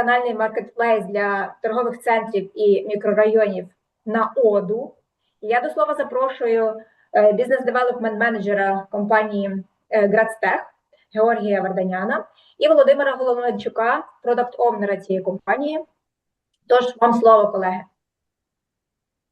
омниканальний маркетплейс для торгових центрів і мікрорайонів на оду. Я до слова запрошую е, бізнес-девелопмент менеджера компанії е, Градстех Георгія Варданяна і Володимира Головничука, продакт овнера цієї компанії. Тож вам слово, колеги.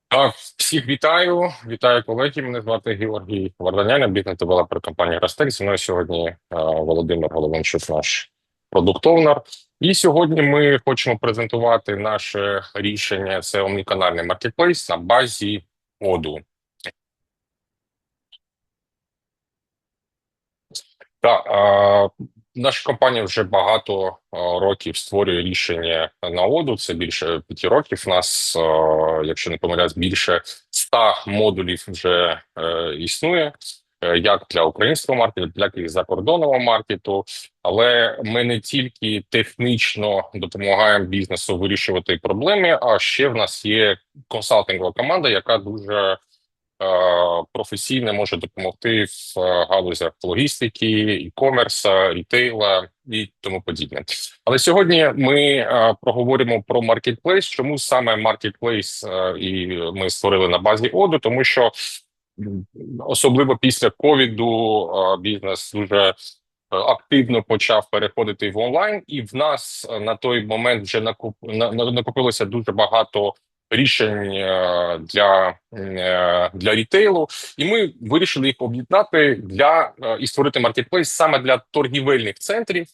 Так, всіх вітаю. Вітаю колеги. Мене звати Георгій Варданян, бізнес-девелопер компанії Ростек. Зі мною сьогодні е, Володимир Головенчук, наш продуктовнер. І сьогодні ми хочемо презентувати наше рішення. Це омніканальний маркетплейс на базі оду. Так, е, наша компанія вже багато років створює рішення на оду. Це більше п'яти років. У нас, якщо не помиляюсь, більше 100 модулів вже е, існує. Е, Як для українського маркету, так і закордонного маркету, але ми не тільки технічно допомагаємо бізнесу вирішувати проблеми, а ще в нас є консалтингова команда, яка дуже е, професійно може допомогти в е, галузях логістики, і-комерса, рітейла і тому подібне. Але сьогодні ми проговоримо про маркетплейс. Чому саме маркетплейс і ми створили на базі оду, тому що особливо після ковіду бізнес дуже е, активно почав переходити в онлайн, і в нас е, на той момент вже накуп на- на- накопилося дуже багато рішень е, для, для рітейлу, і ми вирішили їх об'єднати для і створити маркетплейс саме для торгівельних центрів.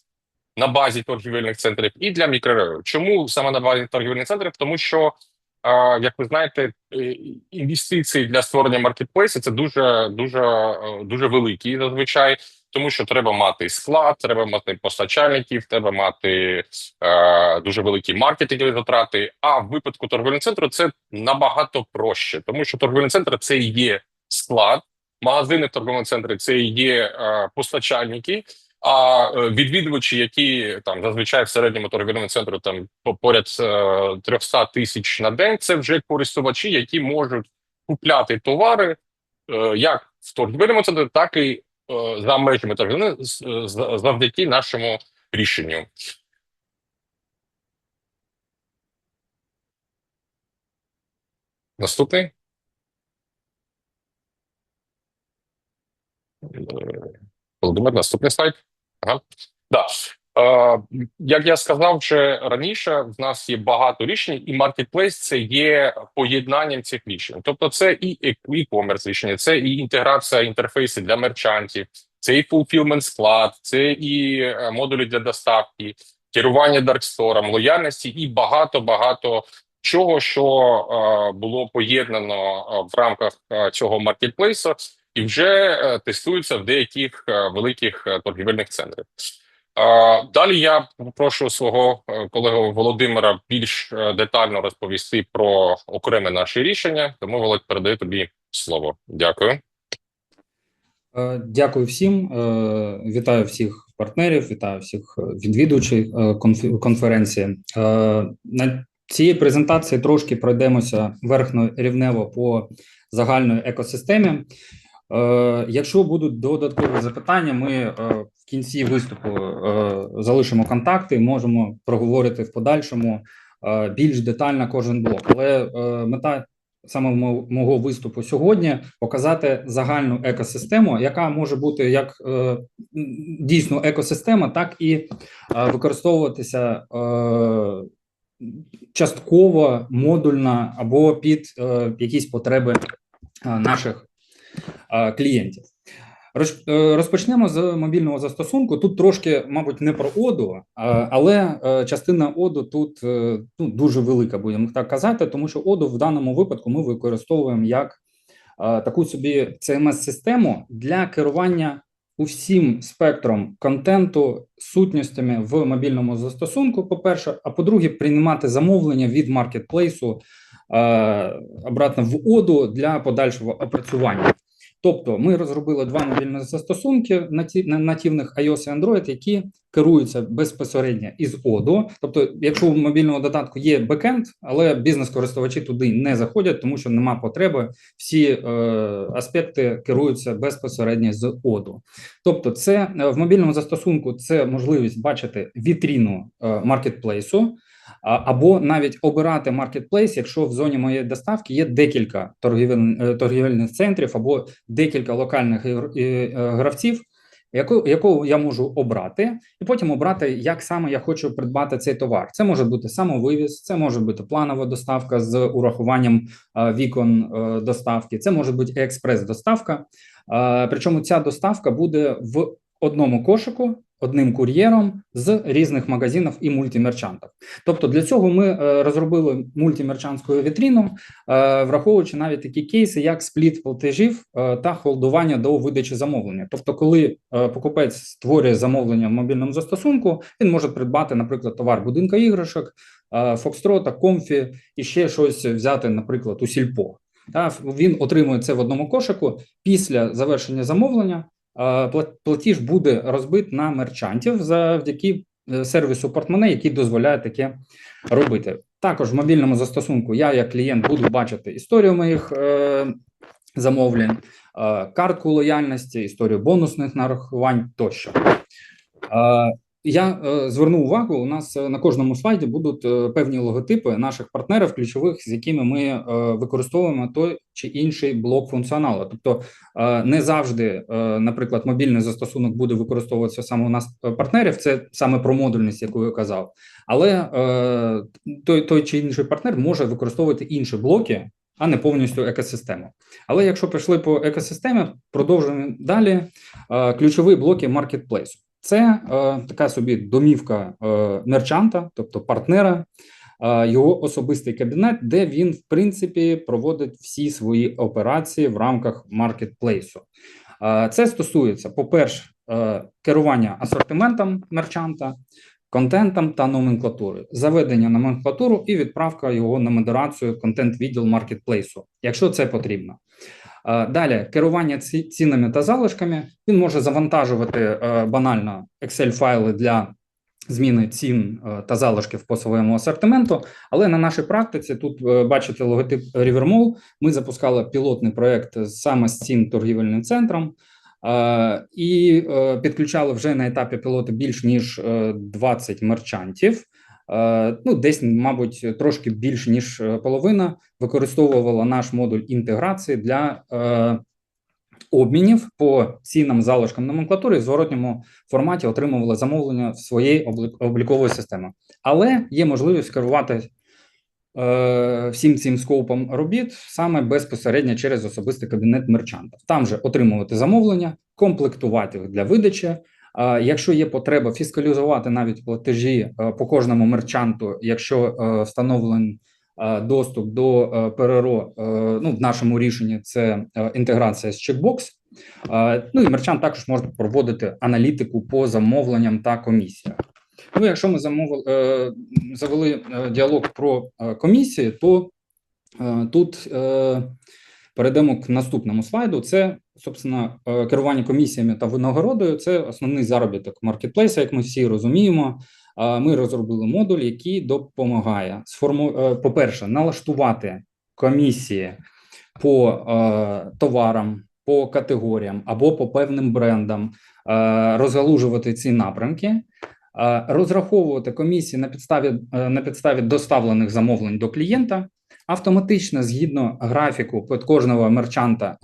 На базі торгівельних центрів і для мікрорайонів. Чому саме на базі торгівельних центрів? Тому що, як ви знаєте, інвестиції для створення маркетплейсу це дуже дуже е, дуже великі зазвичай, тому що треба мати склад, треба мати постачальників, треба мати е, дуже великі маркетингові затрати. А в випадку торговельного центру це набагато проще, тому що торговельний центр це є склад, магазини в торговому центрі це є е, постачальники. А е, відвідувачі, які там зазвичай в середньому торговельному центру там поряд е, 300 тисяч на день, це вже користувачі, які можуть купляти товари е, як в торговельному центрі, так і е, за межами з- завдяки нашому рішенню. Наступний. Е, Володимир, наступний слайд. Ага. Да. Е, як я сказав вже раніше, в нас є багато рішень, і маркетплейс це є поєднанням цих рішень. Тобто, це і e-commerce рішення, це і інтеграція інтерфейсів для мерчантів, це і fulfillment склад, це і е, модулі для доставки, керування даркстором, лояльності і багато багато чого, що е, було поєднано е, в рамках е, цього маркетплейсу, і вже е, тестується в деяких е, великих е, торгівельних центрах. Далі я попрошу свого колегу Володимира більш детально розповісти про окреме наше рішення. Тому Володь передаю тобі слово. Дякую. Дякую всім. Вітаю всіх партнерів, вітаю всіх відвідувачів конференції. На цій презентації трошки пройдемося верхньорівнево по загальної екосистемі. Е, Якщо будуть додаткові запитання, ми е, в кінці виступу е, залишимо контакти, можемо проговорити в подальшому більш детально кожен блок. Але мета саме мо- мого виступу сьогодні показати загальну екосистему, яка може бути як дійсно екосистема, так і використовуватися частково модульно або під якісь потреби наших клієнтів. Е, Розпочнемо з мобільного застосунку. Тут трошки, мабуть, не про оду, але е, частина оду тут е, ну, дуже велика, будемо так казати, тому що оду в даному випадку ми використовуємо як е, таку собі CMS-систему для керування усім спектром контенту, сутностями в мобільному застосунку. По-перше, а по-друге, приймати замовлення від маркетплейсу е, обратно в оду для подальшого опрацювання. Тобто, ми розробили два мобільні застосунки на- нативних iOS і Android, які керуються безпосередньо із ОДО. Тобто, якщо у мобільного додатку є бекенд, але бізнес-користувачі туди не заходять, тому що нема потреби. Всі е, аспекти керуються безпосередньо з ОДО. Тобто, це е, в мобільному застосунку це можливість бачити вітріну е, маркетплейсу. Або навіть обирати маркетплейс, якщо в зоні моєї доставки є декілька торгівель, е, торгівельних центрів або декілька локальних е, гравців, яку, яку я можу обрати, і потім обрати, як саме я хочу придбати цей товар. Це може бути самовивіз, це може бути планова доставка з урахуванням е, вікон доставки, це може бути експрес-доставка. Причому ця доставка буде в одному кошику. Одним кур'єром з різних магазинів і мультимерчантів. Тобто для цього ми е, розробили мультимерчантську вітріну, е, враховуючи навіть такі кейси, як спліт платежів е, та холдування до видачі замовлення. Тобто, коли покупець створює замовлення в мобільному застосунку, він може придбати, наприклад, товар будинка іграшок, Фокстрота, Комфі і ще щось взяти, наприклад, у Сільпо. Він отримує це в одному кошику після завершення замовлення. Е, Платіж буде розбит на мерчантів завдяки е, сервісу портмоне, який дозволяє таке робити. Також в мобільному застосунку я, як клієнт, буду бачити історію моїх е, замовлень, картку лояльності, історію бонусних нарахувань тощо. Я е, зверну увагу, у нас е, на кожному слайді будуть е, певні логотипи наших партнерів, ключових, з якими ми використовуємо той чи інший блок функціоналу. Тобто не завжди, наприклад, мобільний застосунок буде використовуватися саме у нас партнерів. Це саме про модульність, яку я казав. Але той, той чи інший партнер може використовувати інші блоки, а не повністю екосистему. Але якщо пішли по екосистемі, продовжуємо далі. Ключові блоки маркетплейсу. Це е, така собі домівка е, мерчанта, тобто партнера, е, його особистий кабінет, де він, в принципі, проводить всі свої операції в рамках маркетплейсу. Це стосується, по-перше, керування асортиментом мерчанта, контентом та номенклатури, заведення номенклатуру і відправка його на модерацію контент-відділ маркетплейсу, якщо це потрібно. Е, Далі керування ці- цінами та залишками. Він може завантажувати е, банально Excel-файли для зміни цін е, та залишків по своєму асортименту. Але на нашій практиці тут бачите логотип Rivermall. Ми запускали пілотний проект саме з цим торгівельним центром. І підключали вже на етапі пілоту більш ніж е, 20 мерчантів. Е, Ну, десь, мабуть, трошки більше ніж е, половина використовувала наш модуль інтеграції для е, обмінів по цінам залишкам номенклатури в зворотньому форматі отримували замовлення в своєї облік- облікової системи. Але є можливість керувати всім цим скопом робіт саме безпосередньо через особистий кабінет мерчанта. Там же отримувати замовлення, комплектувати їх для видачі. Якщо є потреба фіскалізувати навіть платежі е, по кожному мерчанту, якщо е, встановлений е, доступ до ПРРО, ну в нашому рішенні це інтеграція з чекбокс. Ну і мерчант також може проводити аналітику по замовленням та комісіях. Ну, якщо ми замовили, завели діалог про комісії, то тут перейдемо к наступному слайду. Це, собственно, е, керування комісіями та винагородою. Це основний заробіток маркетплейса, як ми всі розуміємо. Ми розробили модуль, який допомагає сформу, е, по-перше, налаштувати комісії по е, товарам, по категоріям або по певним брендам, розгалужувати ці напрямки. Розраховувати комісії на підставі на підставі доставлених замовлень до клієнта, автоматично згідно графіку під кожного мерчанта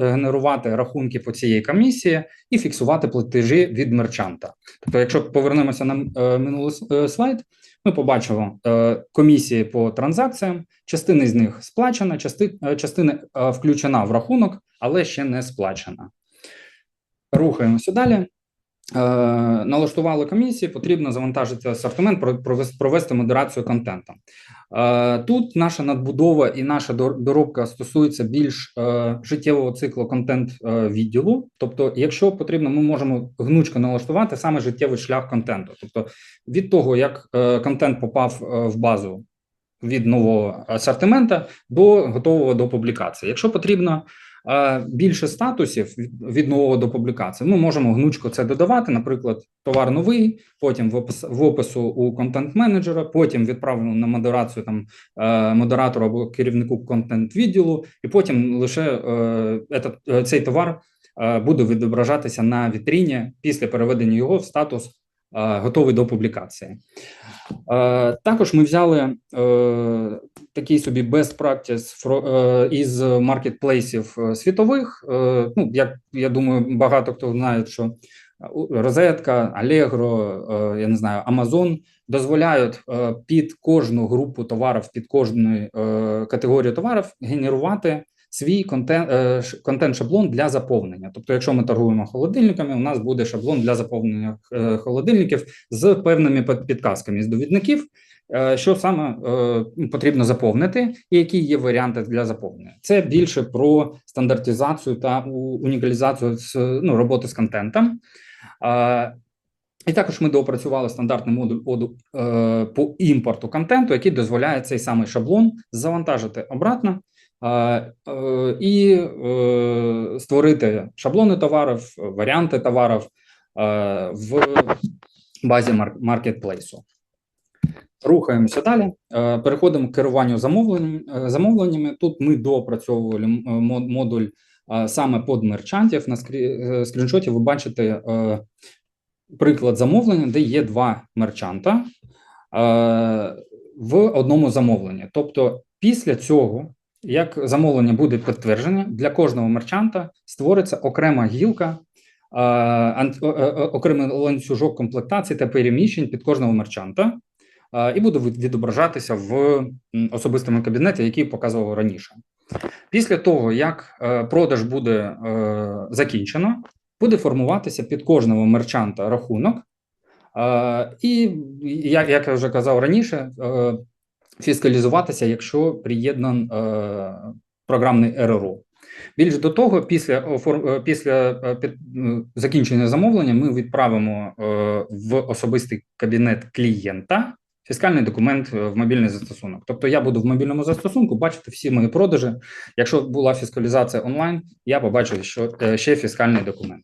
генерувати рахунки по цієї комісії і фіксувати платежі від мерчанта. Тобто, якщо повернемося на е, минулий е, слайд, ми побачимо е, комісії по транзакціям. Частина з них сплачена, части, частина включена в рахунок, але ще не сплачена. Рухаємося далі. Е, налаштували комісії, потрібно завантажити асортимент, про- провес- провести модерацію контенту. Е, Тут наша надбудова і наша дор- доробка стосується більш е, життєвого циклу контент відділу. Тобто, якщо потрібно, ми можемо гнучко налаштувати саме життєвий шлях контенту. Тобто, від того, як контент попав в базу від нового асортимента до готового до публікації. Якщо потрібно більше статусів від, нового до публікації. Ми можемо гнучко це додавати. Наприклад, товар новий, потім в опис в опису у контент-менеджера, потім відправлено на модерацію там е, модератору або керівнику контент-відділу, і потім лише е, е, цей товар буде відображатися на вітріні після переведення його в статус готовий до публікації. Е, Також ми взяли е, такий собі best practice е, із маркетплейсів е, світових. Е, Ну, як я думаю, багато хто знає, що розетка, Allegro, е, я не знаю, Amazon дозволяють е, під кожну групу товарів, під кожну е, категорію товарів генерувати свій е, контент-шаблон для заповнення. Тобто, якщо ми торгуємо холодильниками, у нас буде шаблон для заповнення е, холодильників з певними підказками з довідників, е, що саме потрібно заповнити, і які є варіанти для заповнення. Це більше про стандартизацію та унікалізацію ну, роботи з контентом. І також ми доопрацювали стандартний модуль оду по імпорту контенту, який дозволяє цей самий шаблон завантажити обратно і е, створити шаблони товарів, варіанти товарів е, в базі мар- маркетплейсу. Рухаємося далі. Е, Переходимо к керуванню е, замовленнями. Тут ми доопрацьовували модуль е, саме под мерчантів. На скрі- е, скріншоті ви бачите е, приклад замовлення, де є два мерчанта е, в одному замовленні. Тобто, після цього, як замовлення буде підтверджене, для кожного мерчанта створиться окрема гілка, окремий ланцюжок комплектації та переміщень під кожного мерчанта, і буде відображатися в особистому кабінеті, який показував раніше. Після того, як е, продаж буде е, закінчено, буде формуватися під кожного мерчанта рахунок. І як, як я вже казав раніше, е, фіскалізуватися, якщо приєднан е, програмний РРО. Більш до того, після е, після е, під- е, закінчення замовлення ми відправимо в особистий кабінет клієнта фіскальний документ в мобільний застосунок. Тобто я буду в мобільному застосунку бачити всі мої продажі. Якщо була фіскалізація онлайн, я побачу, що ще фіскальний документ.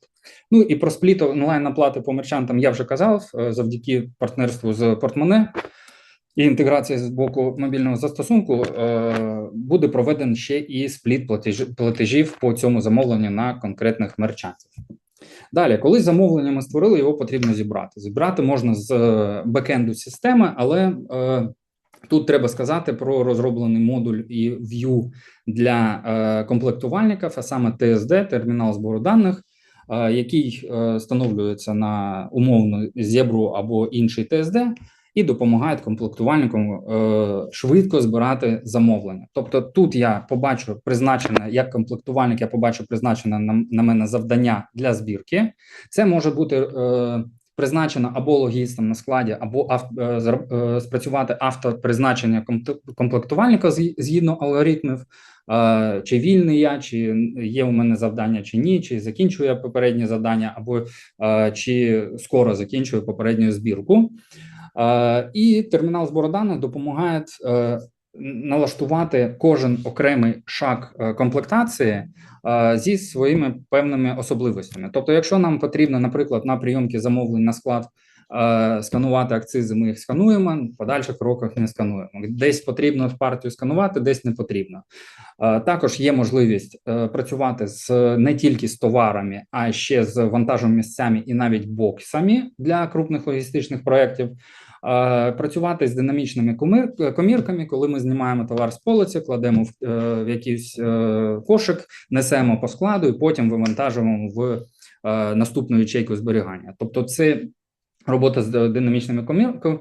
Ну і про спліт онлайн оплати по мерчантам я вже казав завдяки партнерству з портмоне і інтеграції з боку мобільного застосунку е, буде проведений ще і спліт платежів, по цьому замовленню на конкретних мерчантів. Далі, коли замовлення ми створили, його потрібно зібрати. Зібрати можна з е, бекенду системи, але е, тут треба сказати про розроблений модуль і view для е, комплектувальників, а саме TSD, термінал збору даних, який встановлюється на умовну зебру або інший TSD, і допомагають комплектувальникам е, швидко збирати замовлення. Тобто, тут я побачу призначене як комплектувальник, я побачу призначене на, на мене завдання для збірки. Це може бути е, призначено або логістом на складі, або ав, е, е, спрацювати автопризначення комп- комплектувальника згідно алгоритмів. Чи вільний я, чи є у мене завдання, чи ні, чи закінчую я попереднє завдання, або чи скоро закінчую попередню збірку. Е, І термінал збору даних допомагає е, налаштувати кожен окремий шаг е, комплектації зі своїми певними особливостями. Тобто, якщо нам потрібно, наприклад, на прийомки замовлень на склад сканувати акцизи, ми їх скануємо, в подальших кроках не скануємо. Десь потрібно партію сканувати, десь не потрібно. Е, Також є можливість е, працювати з не тільки з товарами, а ще з вантажом місцями і навіть боксами для крупних логістичних проєктів. Е, Працювати з динамічними комірками, коли ми знімаємо товар з полиці, кладемо в, е, якийсь е, кошик, несемо по складу і потім вивантажуємо в е, наступну ячейку зберігання. Тобто, це робота з динамічними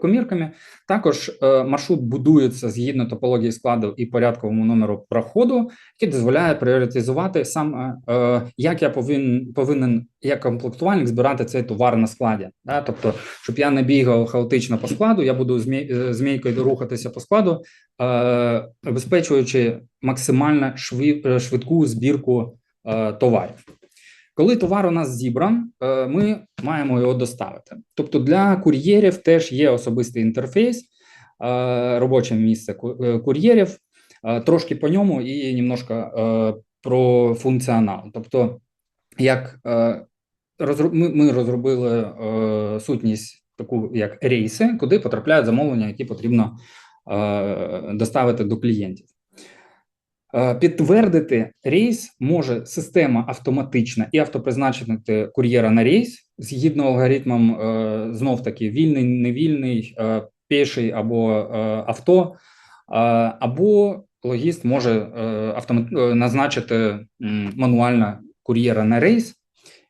комірками. Також е, маршрут будується згідно топології складу і порядковому номеру проходу, який дозволяє пріоритизувати саме, е, як я повинен, повинен як комплектувальник збирати цей товар на складі. Тобто, щоб я не бігав хаотично по складу, я буду е, змійкою рухатися по складу, обезпечуючи максимально швидку збірку товарів. Коли товар у нас зібран, е, ми маємо його доставити. Тобто для кур'єрів теж є особистий інтерфейс, е, робоче місце е, кур'єрів. Трошки по ньому і немножко про функціонал. Тобто, як ми, розробили сутність таку, як рейси, куди потрапляють замовлення, які потрібно доставити до клієнтів. Е, Підтвердити рейс може система автоматична і автопризначити кур'єра на рейс згідно алгоритмам е, знов таки вільний, невільний, е, піший або авто, або логіст може автомат... назначити мануально кур'єра на рейс.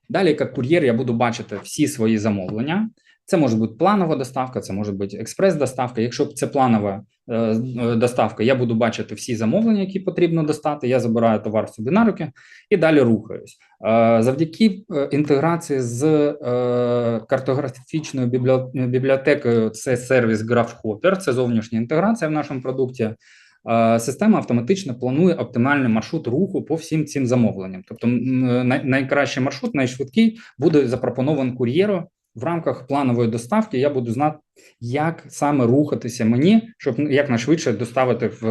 Далі, як кур'єр, я буду бачити всі свої замовлення. Це може бути планова доставка, це може бути експрес-доставка. Якщо це планова е, е, доставка, я буду бачити всі замовлення, які потрібно достати. Я забираю товар собі на руки і далі рухаюсь. Е, Завдяки е, інтеграції з е, картографічною бібліотекою, це сервіс GraphHopper, це зовнішня інтеграція в нашому продукті. Е, Система автоматично планує оптимальний маршрут руху по всім цим замовленням. Тобто, найкращий маршрут, найшвидкий буде запропонований кур'єру в рамках планової доставки. Я буду знати, як саме рухатися мені, щоб якнайшвидше доставити в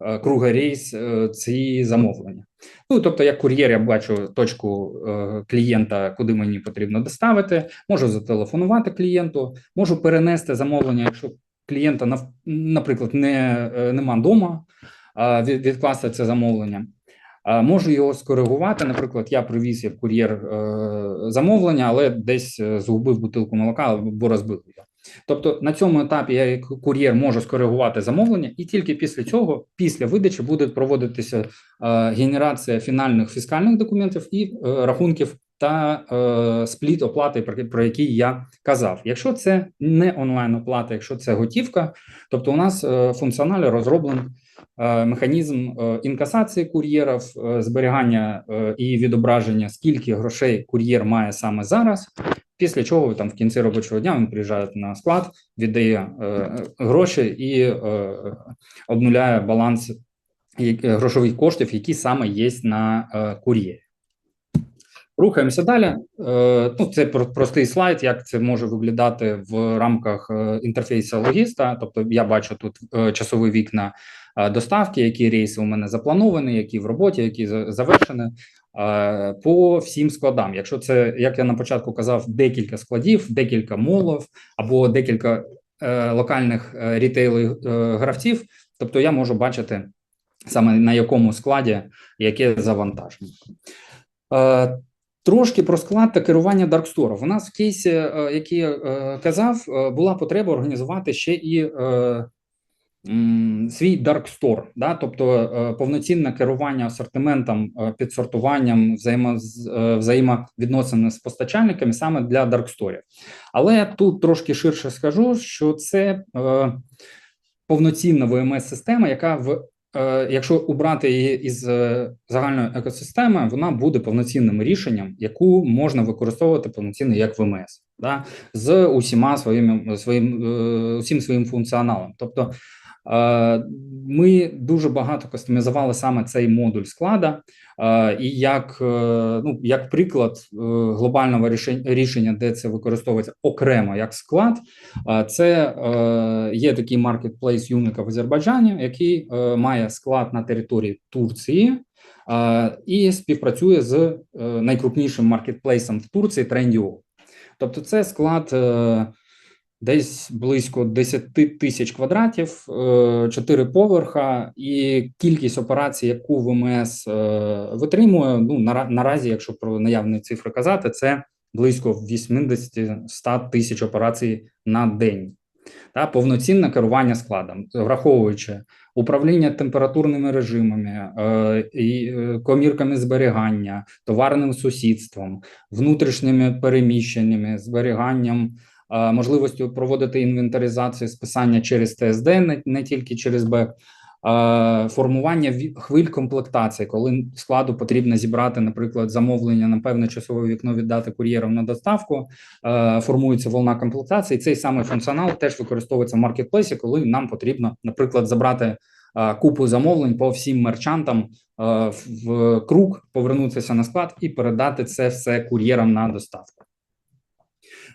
е, круга рейс е, ці замовлення. Ну тобто, як кур'єр, я бачу точку е, клієнта, куди мені потрібно доставити. Можу зателефонувати клієнту, можу перенести замовлення, якщо клієнта наприклад, не е, нема вдома, відкласти це замовлення. Можу його скоригувати. Наприклад, я привіз як кур'єр е, замовлення, але десь е, згубив бутилку молока або розбив його. Тобто на цьому етапі я як кур'єр можу скоригувати замовлення, і тільки після цього, після видачі, буде проводитися е, генерація фінальних фіскальних документів і рахунків та спліт оплати, про, який я казав. Якщо це не онлайн оплата, якщо це готівка, тобто у нас функціонально розроблений механізм е, інкасації кур'єрів, е, зберігання е, і відображення, скільки грошей кур'єр має саме зараз. Після чого там в кінці робочого дня він приїжджає на склад, віддає е, гроші і е, обнуляє баланс е, грошових коштів, які саме є на е, кур'єрі. Рухаємося далі. Е, ну, це про- простий слайд, як це може виглядати в рамках е, інтерфейсу логіста. Тобто, я бачу тут е, часові вікна е, доставки, які рейси у мене заплановані, які в роботі, які за- завершені. е, По всім складам. Якщо це, як я на початку казав, декілька складів, декілька молів або декілька е, локальних е, рітейлів е, гравців, тобто я можу бачити саме на якому складі яке завантаження. Е, Трошки про склад та керування Даркстору. У нас в кейсі, е, який я е, казав, е, була потреба організувати ще і е, свій Store, да? тобто е, повноцінне керування асортиментом, е, підсортуванням, е, взаємовідносини з постачальниками саме для Store. Але тут трошки ширше скажу, що це повноцінна VMS-система, яка в Якщо убрати її із загальної екосистеми, вона буде повноцінним рішенням, яку можна використовувати повноцінно як ВМС, да, з усіма своїми своїм усім своїм функціоналом. Тобто ми дуже багато кастомізували саме цей модуль склада, е, і як, е, ну, як приклад е, глобального рішення, де це використовується окремо як склад, Це е, є такий маркетплейс Юніка в Азербайджані, який е, має склад на території Турції е, і співпрацює з е, найкрупнішим маркетплейсом в Турції Trendyol. Тобто, це склад е, десь близько 10 тисяч квадратів, е, 4 поверха, і кількість операцій, яку ВМС е, витримує. Ну нара- наразі, якщо про наявні цифри казати, це близько 80-100 тисяч операцій на день. Та повноцінне керування складом, враховуючи управління температурними режимами, е, е, комірками зберігання, товарним сусідством, внутрішніми переміщеннями, зберіганням, е, можливістю проводити інвентаризацію списання через ТСД, не, не тільки через Б. е, Формування хвиль комплектації, коли складу потрібно зібрати, наприклад, замовлення на певне часове вікно віддати кур'єрам на доставку, е, формується волна комплектації. Цей самий функціонал теж використовується в маркетплейсі, коли нам потрібно, наприклад, забрати е, купу замовлень по всім мерчантам е, в круг, повернутися на склад і передати це все кур'єрам на доставку.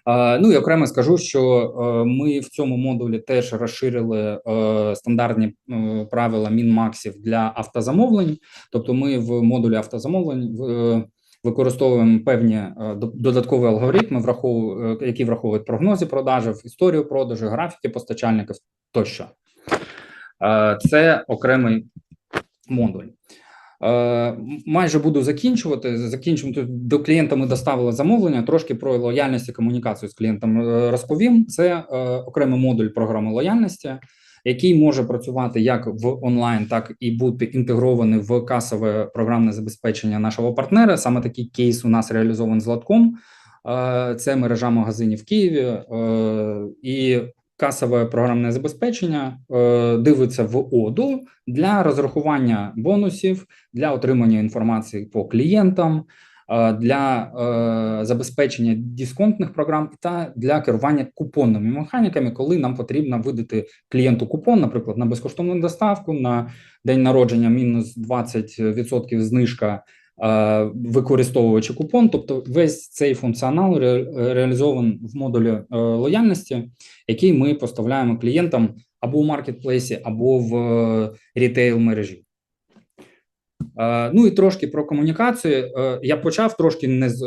Ну і окремо скажу, що е, ми в цьому модулі теж розширили е, стандартні е, правила мінмаксів для автозамовлень. Тобто, ми в модулі автозамовлень використовуємо певні додаткові алгоритми, які враховують прогнози продажів, історію продажу, графіки постачальників тощо. Це окремий модуль. Е, Майже буду закінчувати. Закінчимо тут до клієнта. Ми доставили замовлення. Трошки про лояльність і комунікацію з клієнтом е, розповім. Це е, окремий модуль програми лояльності, який може працювати як в онлайн, так і бути інтегрований в касове програмне забезпечення нашого партнера. Саме такий кейс у нас реалізований з Латком. Це мережа магазинів в Києві і касове програмне забезпечення е, дивиться в оду для розрахування бонусів, для отримання інформації по клієнтам, е, для е, забезпечення дисконтних програм та для керування купонними механіками, коли нам потрібно видати клієнту купон, наприклад, на безкоштовну доставку, на день народження мінус 20% знижка. Використовуючи купон, тобто весь цей функціонал ре- реалізований в модулі е, лояльності, який ми поставляємо клієнтам або в маркетплейсі, або в е, рітейл мережі. Ну і трошки про комунікацію. Е, Я почав трошки не з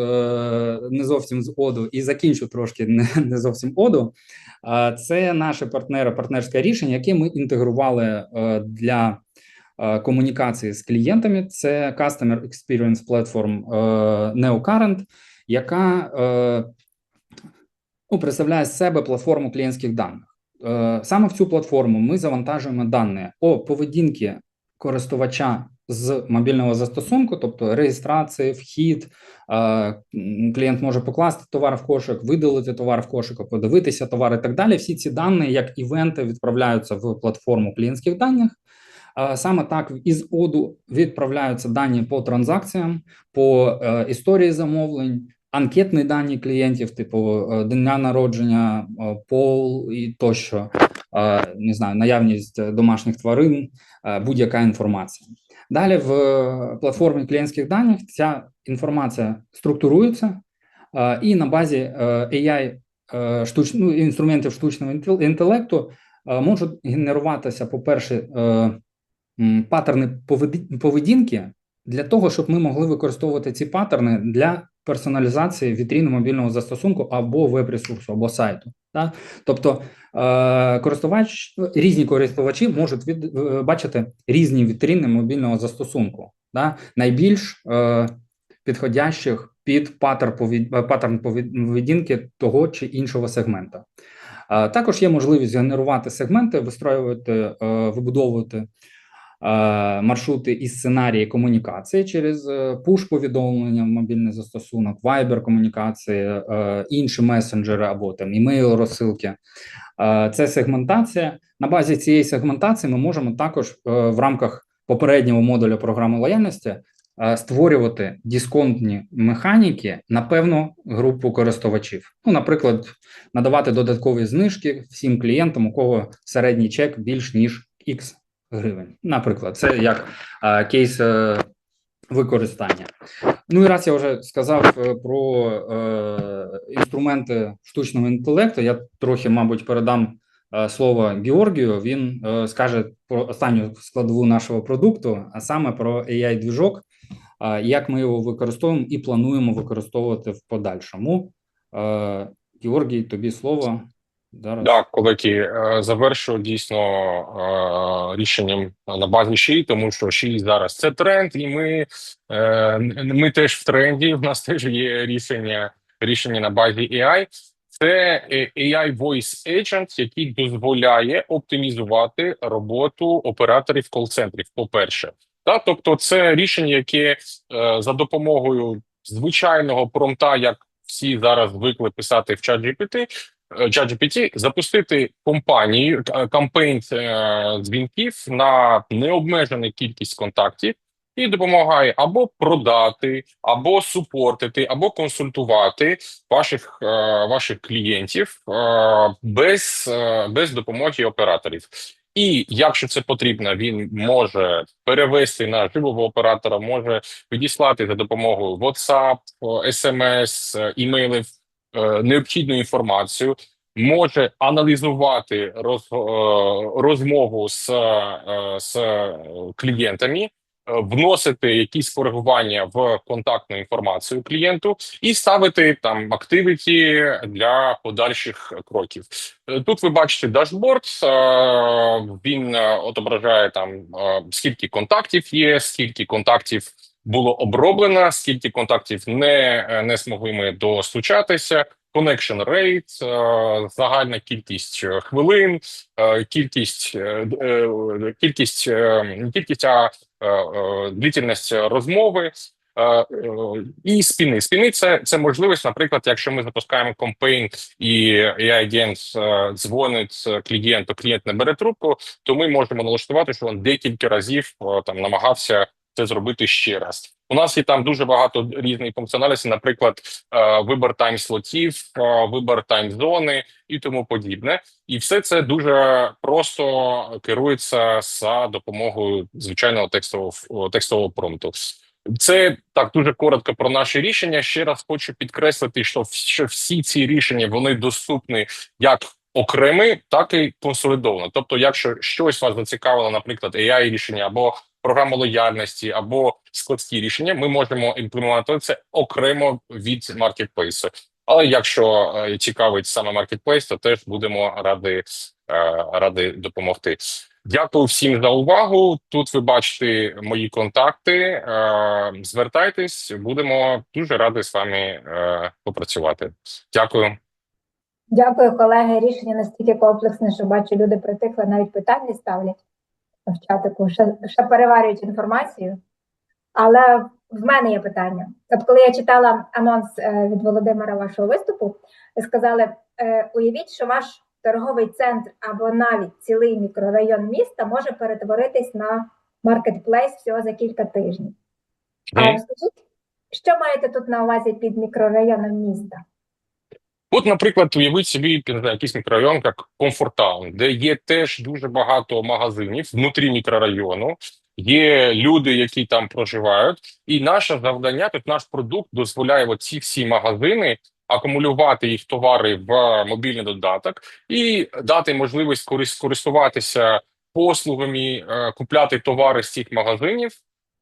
не зовсім з оду і закінчу трошки не, не зовсім оду. Це наше партнери, партнерське рішення, яке ми інтегрували для комунікації з клієнтами. Це Customer Experience Platform е, NeoCurrent, яка е, ну, представляє з себе платформу клієнтських даних. Е, Саме в цю платформу ми завантажуємо дані о поведінки користувача з мобільного застосунку, тобто реєстрації, вхід. е, Клієнт може покласти товар в кошик, видалити товар в кошик, подивитися товар і так далі. Всі ці дані, як івенти, відправляються в платформу клієнтських даних. Е, Саме так із оду відправляються дані по транзакціям, по е, історії замовлень, анкетні дані клієнтів, типу е, дня народження, пол і тощо, не знаю, наявність домашніх тварин, будь-яка інформація. Далі в платформі клієнтських даних ця інформація структурується, і на базі AI штуч, ну, інструментів штучного інтел- інтелекту можуть генеруватися, по-перше, е, м, паттерни поведінки для того, щоб ми могли використовувати ці паттерни для персоналізації вітріни мобільного застосунку або веб-ресурсу, або сайту. Так? Тобто е, користувач, різні користувачі можуть від, е, бачити різні вітрини мобільного застосунку, да? найбільш е, підходящих під паттерн поведінки того чи іншого сегмента. Також є можливість генерувати сегменти, вистроювати, вибудовувати маршрути і сценарії комунікації через пуш-повідомлення в мобільний застосунок, Viber комунікації, е, інші месенджери або там імейл розсилки. Е, Це сегментація. На базі цієї сегментації ми можемо також е, в рамках попереднього модуля програми лояльності е, створювати дисконтні механіки на певну групу користувачів. Ну, наприклад, надавати додаткові знижки всім клієнтам, у кого середній чек більш ніж X гривень. Наприклад, це як е, кейс е, використання. Ну і раз я вже сказав е, про е, інструменти штучного інтелекту, я трохи, мабуть, передам е, слово Георгію. Він е, скаже про останню складову нашого продукту, а саме про ai двіжок е, як ми його використовуємо і плануємо використовувати в подальшому. Е, Георгій, тобі слово. Зараз. Так, колеги, е, завершу дійсно е, рішенням на базі ШІ, тому що ШІ зараз це тренд, і ми, е, ми теж в тренді. У нас теж є рішення рішення на базі AI. Це AI Voice Agent, який дозволяє оптимізувати роботу операторів кол-центрів. По перше, так, тобто, це рішення, яке за допомогою звичайного промта, як всі зараз звикли писати в чат GPT, ChatGPT запустити компанію кампейн е, дзвінків на необмежену кількість контактів і допомагає або продати, або супортити, або консультувати ваших е, ваших клієнтів е, без, е, без допомоги операторів. І якщо це потрібно, він може перевести на живого оператора, може відіслати за допомогою WhatsApp, SMS, імейлів е, необхідну інформацію, може аналізувати роз, е, розмову з, е, з клієнтами, е, вносити якісь коригування в контактну інформацію клієнту і ставити там активіті для подальших кроків. Е, Тут ви бачите дашборд. е, Він е, отображає там е, скільки контактів є, скільки контактів було оброблено, скільки контактів не, не змогли ми достучатися. Connection rate, е, загальна кількість е, хвилин, е, кількість кількість кількість а длительність розмови. І спіни. Спіни це, це можливість, наприклад, якщо ми запускаємо кампейн і AI-агент е, дзвонить клієнту, клієнт не бере трубку, то ми можемо налаштувати, що він декілька разів там намагався це зробити ще раз. У нас є там дуже багато різних функціоналістів, наприклад, е, вибор тайм-слотів, е, вибор тайм-зони і тому подібне. І все це дуже просто керується за допомогою звичайного текстового текстового промпту. Це так дуже коротко про наші рішення. Ще раз хочу підкреслити, що, що всі ці рішення вони доступні як окремі, так і консолідовано. Тобто, якщо щось вас зацікавило, наприклад, AI рішення або програма лояльності, або складські рішення, ми можемо імплементувати це окремо від маркетплейсу. Але якщо е, цікавить саме маркетплейс, то теж будемо ради, е, ради допомогти. Дякую всім за увагу. Тут ви бачите мої контакти. Е, Звертайтесь, будемо дуже раді з вами попрацювати. Дякую. Дякую, колеги. Рішення настільки комплексне, що бачу, люди притихли, навіть питань не ставлять в чатику, ще, ще переварюють інформацію. Але в мене є питання. От коли я читала анонс е, від Володимира вашого виступу, ви сказали: е, уявіть, що ваш торговий центр або навіть цілий мікрорайон міста може перетворитись на маркетплейс всього за кілька тижнів. А Мгм. скажіть, що маєте тут на увазі під мікрорайоном міста? От, наприклад, уявіть собі не знаю, якийсь мікрорайон, як Комфортаун, де є теж дуже багато магазинів внутрі мікрорайону. Є люди, які там проживають, і наше завдання тут наш продукт дозволяє ці всі магазини акумулювати їх товари в мобільний додаток і дати можливість корис- користуватися послугами, е, купляти товари з цих магазинів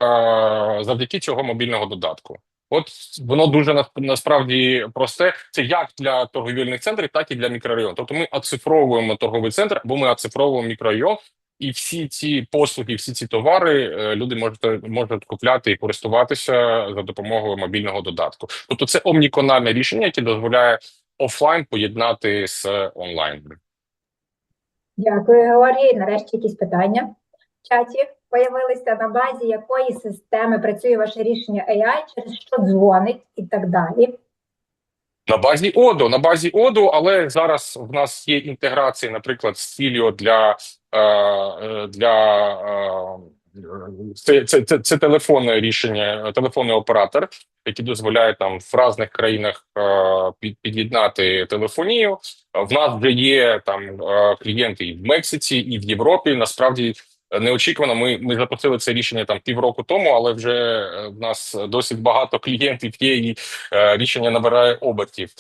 е, завдяки цього мобільного додатку. От воно дуже насправді просте. Це як для торговельних центрів, так і для мікрорайону. Тобто ми оцифровуємо торговий центр, або ми оцифровуємо мікрорайон, і всі ці послуги, всі ці товари е, люди можуть можуть купляти і користуватися за допомогою мобільного додатку. Тобто, це омнікональне рішення, яке дозволяє офлайн поєднати з онлайн. Дякую, Георгій. Нарешті якісь питання в чаті появилися на базі якої системи працює ваше рішення AI, через що дзвонить і так далі. На базі Odoo, на базі Odoo, але зараз в нас є інтеграції, наприклад, з Filio для, е, е, для е, це, це, це, це телефонне рішення, телефонний оператор, який дозволяє там в різних країнах під, під'єднати телефонію. В нас вже є там клієнти і в Мексиці, і в Європі. Насправді неочікувано. Ми, ми запустили це рішення там півроку тому, але вже е, в нас досить багато клієнтів є, і е, рішення набирає обертів.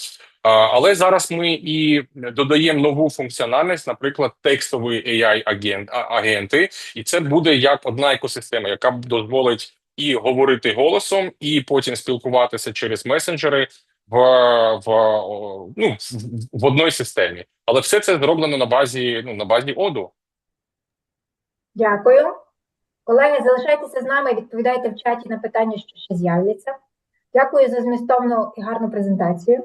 Але зараз ми і додаємо нову функціональність, наприклад, текстові AI агент агенти, і це буде як одна екосистема, яка дозволить і говорити голосом, і потім спілкуватися через месенджери в, в, ну, в, одній системі. Але все це зроблено на базі ну на базі Odoo. Дякую. Колеги, залишайтеся з нами, відповідайте в чаті на питання, що ще з'являться. Дякую за змістовну і гарну презентацію.